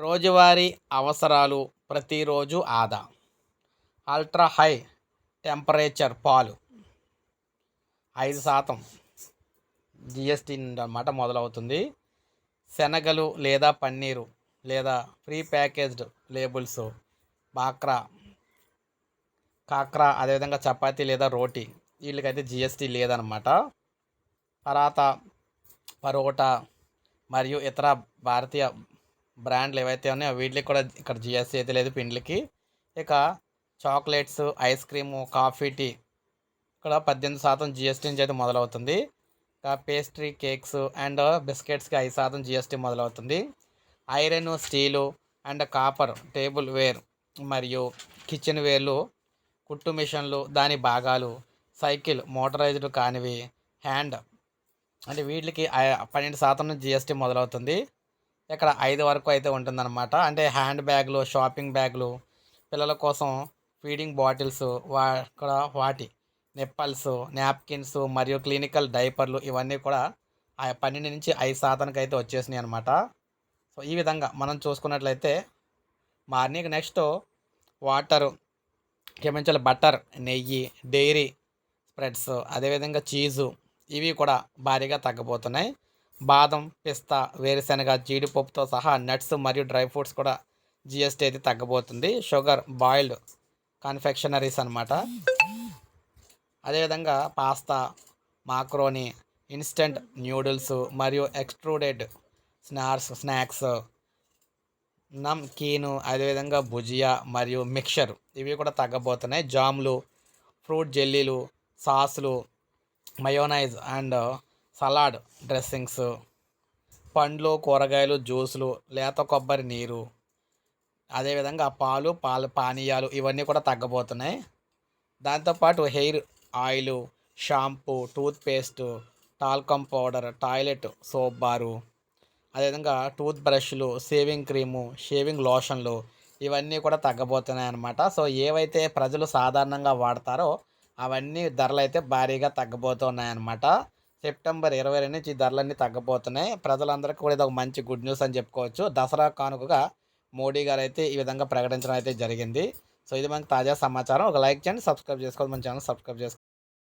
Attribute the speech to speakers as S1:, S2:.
S1: రోజువారీ అవసరాలు ప్రతిరోజు ఆదా. అల్ట్రా హై టెంపరేచర్ పాలు. ఐదు శాతం జిఎస్టీ అన్నమాట మొదలవుతుంది. శనగలు లేదా పన్నీరు లేదా ప్రీ ప్యాకేజ్డ్ లేబుల్స్ బాక్రా కాక్రా అదేవిధంగా చపాతి లేదా రోటీ వీళ్ళకైతే జిఎస్టీ లేదనమాట పరాత పరోటా మరియు ఇతర భారతీయ బ్రాండ్లు ఏవైతే ఉన్నాయో వీటికి కూడా ఇక్కడ జిఎస్టీ అయితే లేదు పిండ్లకి. ఇక chocolates ice cream coffee tea ఇక్కడ పద్దెనిమిది శాతం జిఎస్టీ నుంచి అయితే మొదలవుతుంది. ఇక పేస్ట్రీ కేక్స్ అండ్ బిస్కెట్స్కి ఐదు శాతం జిఎస్టీ మొదలవుతుంది. Iron steel and copper tableware మరియు కిచెన్ వేర్లు కుట్టు మిషన్లు దాని భాగాలు సైకిల్ మోటరైజ్డ్ కానివి హ్యాండ్ అంటే వీటికి పన్నెండు శాతం జిఎస్టీ మొదలవుతుంది. ఇక్కడ ఐదు వరకు అయితే ఉంటుందన్నమాట. అంటే హ్యాండ్ బ్యాగ్లు షాపింగ్ బ్యాగ్లు పిల్లల కోసం ఫీడింగ్ బాటిల్స్ వా ఇక్కడ వాటి నిప్పల్స్ నాప్కిన్స్ మరియు క్లినికల్ డైపర్లు ఇవన్నీ కూడా ఆ పన్నెండు నుంచి ఐదు శాతానికి అయితే వచ్చేసినాయి అనమాట సో ఈ విధంగా మనం చూసుకున్నట్లయితే మార్నింగ్ నెక్స్ట్ వాటరు క్షమించాలి బటర్ నెయ్యి డైరీ స్ప్రెడ్స్ అదేవిధంగా చీజు ఇవి కూడా భారీగా తగ్గిపోతున్నాయి బాదం పిస్తా వేరుశనగ జీడిపప్పుతో సహా నట్స్ మరియు డ్రై ఫ్రూట్స్ కూడా జిఎస్టీ అయితే తగ్గబోతుంది. షుగర్ బాయిల్డ్ కన్ఫెక్షనరీస్ అనమాట అదేవిధంగా పాస్తా మాక్రోని ఇన్స్టెంట్ న్యూడిల్స్ మరియు ఎక్స్ట్రూడెడ్ స్నాక్స్ స్నాక్స్ నమ్కీను అదేవిధంగా భుజియా మరియు మిక్చర్ ఇవి కూడా తగ్గబోతున్నాయి. జామ్లు ఫ్రూట్ జెల్లీలు సాసులు మయోనైజ్ అండ్ సలాడ్ డ్రెస్సింగ్స్ పండ్లు కూరగాయలు జ్యూసులు లేత కొబ్బరి నీరు అదేవిధంగా పాలు పాల పానీయాలు ఇవన్నీ కూడా తగ్గబోతున్నాయి. దాంతోపాటు hair oil shampoo toothpaste talcum powder toilet soap bar అదేవిధంగా టూత్ బ్రష్లు షేవింగ్ క్రీము షేవింగ్ లోషన్లు ఇవన్నీ కూడా తగ్గబోతున్నాయి అన్నమాట. సో ఏవైతే ప్రజలు సాధారణంగా వాడతారో అవన్నీ ధరలు అయితే భారీగా తగ్గబోతున్నాయి అన్నమాట. సెప్టెంబర్ ఇరవై రెండు నుంచి ధరలన్నీ తగ్గబోతున్నాయి. ప్రజలందరికీ కూడా ఇది ఒక మంచి గుడ్ న్యూస్ అని చెప్పుకోవచ్చు. దసరా కానుకగా మోడీ గారు అయితే ఈ విధంగా ప్రకటించడం అయితే జరిగింది. సో ఇది మనకి తాజా సమాచారం. ఒక లైక్ చేయండి సబ్స్క్రైబ్ చేసుకోవాలి. మన ఛానల్ సబ్స్క్రైబ్ చేసుకోండి.